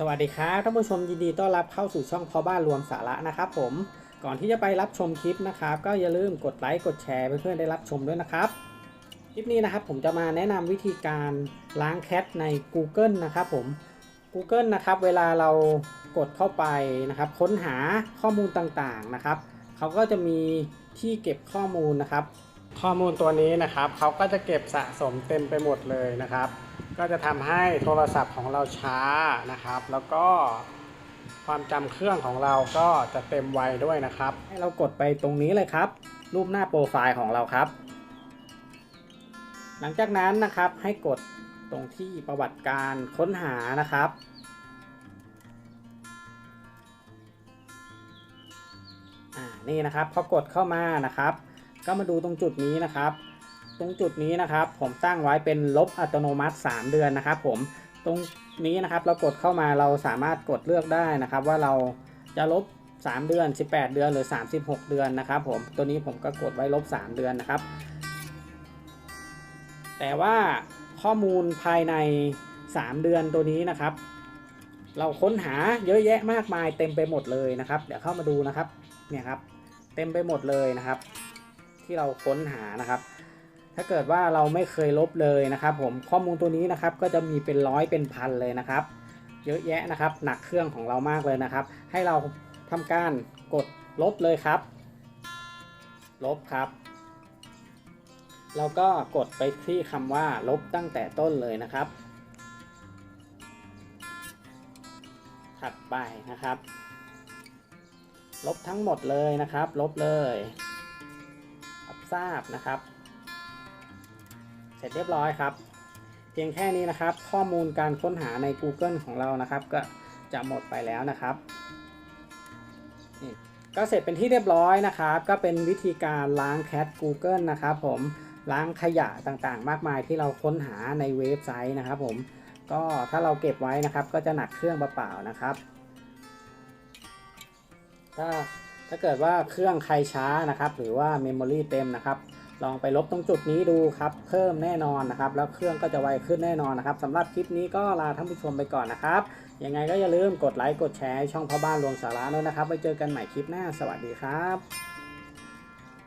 สวัสดีครับท่านผู้ชมยินดีต้อนรับเข้าสู่ช่องพ่อบ้านรวมสาระนะครับผมก่อนที่จะไปรับชมคลิปนะครับ ก็อย่าลืมกดไลค์กดแชร์เพื่อนๆได้รับชมด้วยนะครับ คลิปนี้นะครับผมจะมาแนะนำวิธีการล้างแคทใน Google นะครับผม Google นะครับเวลาเรากดเข้าไปนะครับ ค้นหาข้อมูลต่างๆนะครับเขาก็จะมีที่เก็บข้อมูลนะครับ ข้อมูลตัวนี้นะครับเขาก็จะเก็บสะสมเต็มไปหมดเลยนะครับ ก็จะทำให้โทรศัพท์ของเราช้านะครับ แล้วก็ความจำเครื่องของเราก็จะเต็มไวด้วยนะครับ ให้เรากดไปตรงนี้เลยครับ รูปหน้าโปรไฟล์ของเราครับ หลังจากนั้นนะครับให้กดตรงที่ประวัติการค้นหานะครับอ่านี่นะครับพอกดเข้ามานะครับ ก็มาดูตรงจุดนี้นะครับ ตรงจุดนี้นะครับ ผมตั้งไว้เป็นลบอัตโนมัติ 3 เดือนนะครับผมตรงนี้นะครับเรากดเข้ามาเราสามารถกดเลือกได้นะครับ ว่าเราจะลบ 3 เดือน 18 เดือนหรือ 36 เดือนนะครับผมตัวนี้ผมก็กดไว้ลบ 3 เดือนนะครับ แต่ว่าข้อมูลภายใน 3 เดือนตัวนี้นะครับ เราค้นหาเยอะแยะมากมายเต็มไปหมดเลยนะครับ เดี๋ยวเข้ามาดูนะครับเนี่ยครับ เต็มไปหมดเลยนะครับ ที่เราค้นหานะครับ ถ้าเกิดว่าเราไม่เคยลบเลยนะครับ ผมข้อมูลตัวนี้นะครับก็จะมีเป็นร้อยเป็นพันเลยนะครับ เยอะแยะนะครับ หนักเครื่องของเรามากเลยนะครับ ให้เราทำการกดลบเลยครับ ลบครับเราก็กดไปที่คำว่าลบตั้งแต่ต้นเลยนะครับ ถัดไปนะครับ ลบทั้งหมดเลยนะครับ ลบเลยรับทราบนะครับ เสร็จเรียบร้อยครับ เพียงแค่นี้นะครับ ข้อมูลการค้นหาใน Google ของเรานะครับ ก็จะหมดไปแล้วนะครับนี่ก็เสร็จเป็นที่เรียบร้อยนะครับ ก็เป็นวิธีการล้างแคท Google นะครับผมล้างขยะต่างๆ มากมายที่เราค้นหาในเว็บไซต์นะครับ ผมก็ถ้าเราเก็บไว้นะครับ ก็จะหนักเครื่องเปล่าๆนะครับ ถ้าถ้าเกิดว่าเครื่องใครช้านะครับ หรือว่าเมมโมรีเต็มนะครับ ลองไปลบตรงจุดนี้ดูครับ เพิ่มแน่นอนนะครับ แล้วเครื่องก็จะไวขึ้นแน่นอนนะครับสำหรับคลิปนี้ก็ลาท่านผู้ชมไปก่อนนะครับ ยังไงก็อย่าลืมกดไลค์กดแชร์ช่องพ่อบ้านรวมสาระด้วยนะครับไว้เจอกันใหม่คลิปหน้า สวัสดีครับ